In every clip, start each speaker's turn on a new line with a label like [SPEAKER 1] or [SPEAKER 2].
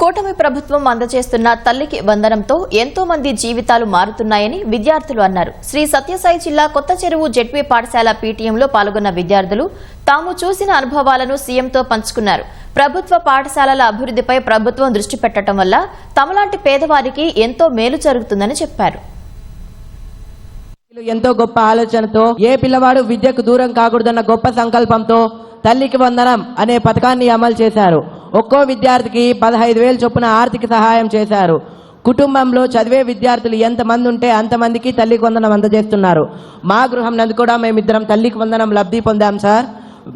[SPEAKER 1] కూటమి ప్రభుత్వం అందజేస్తున్న తల్లికి వందనంతో ఎంతో మంది జీవితాలు మారుతున్నాయని విద్యార్థులు అన్నారు. శ్రీ సత్యసాయి జిల్లా కొత్త చెరువు జెడ్పీ పాఠశాల పీటీఎంలో పాల్గొన్న విద్యార్థులు తాము చూసిన అనుభవాలను సీఎంతో పంచుకున్నారు. ప్రభుత్వ పాఠశాలల అభివృద్ధిపై ప్రభుత్వం దృష్టి పెట్టడం వల్ల తమలాంటి పేదవారికి ఎంతో మేలు జరుగుతుందని చెప్పారు.
[SPEAKER 2] ఎంతో గొప్ప ఆలోచనతో ఏ పిల్లవాడు విద్యకు దూరం కాకూడదన్న గొప్ప సంకల్పంతో తల్లికి వందనం అనే పథకాన్ని అమలు చేశారు. ఒక్కో విద్యార్థికి పదహైదు వేలు చొప్పున ఆర్థిక సహాయం చేశారు. కుటుంబంలో చదివే విద్యార్థులు ఎంతమంది ఉంటే అంతమందికి తల్లి వందనం అందజేస్తున్నారు. మా గృహం నందు కూడా మేమిద్దరం తల్లికి వందనం లబ్ధి పొందాం సార్.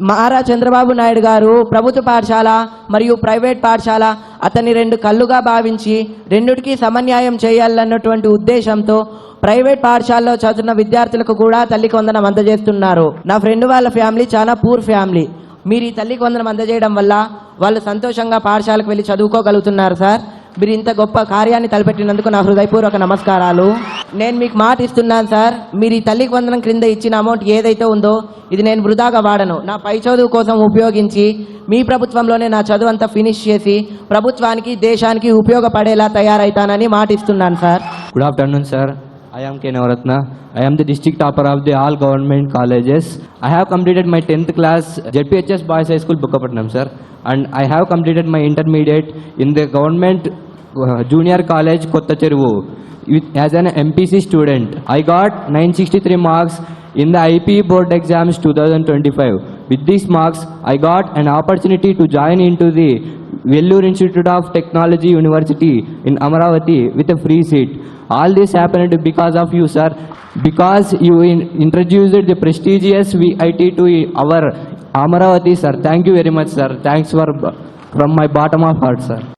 [SPEAKER 2] మారా చంద్రబాబు నాయుడు గారు ప్రభుత్వ పాఠశాల మరియు ప్రైవేట్ పాఠశాల అతని రెండు కళ్ళుగా భావించి రెండుటికి సమన్యాయం చేయాలన్నటువంటి ఉద్దేశంతో ప్రైవేట్ పాఠశాలలో చదువుతున్న విద్యార్థులకు కూడా తల్లికి వందనం అందజేస్తున్నారు. నా ఫ్రెండ్ వాళ్ళ ఫ్యామిలీ చాలా పూర్ ఫ్యామిలీ. మీరు ఈ తల్లికి వందనం అందజేయడం వల్ల వాళ్ళు సంతోషంగా పాఠశాలకు వెళ్ళి చదువుకోగలుగుతున్నారు సార్. మీరు ఇంత గొప్ప కార్యాన్ని తలపెట్టినందుకు నా హృదయపూర్వక నమస్కారాలు. నేను మీకు మాట ఇస్తున్నాను సార్. మీరు ఈ తల్లికి వందనం క్రింద ఇచ్చిన అమౌంట్ ఏదైతే ఉందో ఇది నేను వృధాగా వాడను. నా పై చదువు కోసం ఉపయోగించి మీ ప్రభుత్వంలోనే నా చదువు అంతా ఫినిష్ చేసి ప్రభుత్వానికి దేశానికి ఉపయోగపడేలా తయారైతానని మాట ఇస్తున్నాను sir.
[SPEAKER 3] Good afternoon sir I am K. Navaratna. I am the district topper of the all government colleges. I have completed my 10th class JPHS Boys High School, Bukapatnam, sir. And I have completed my intermediate in the government uh, junior college, Kottacheruvu, with, as an MPC student. I got 963 marks in the IP board exams 2025. With these marks, I got an opportunity to join into the Vellore Institute of Technology University in Amaravati with a free seat. All this happened because of you, sir. Because you in, introduced the prestigious VIT to our Amaravati, sir. Thank you very much, sir. Thanks for from my bottom of heart, sir.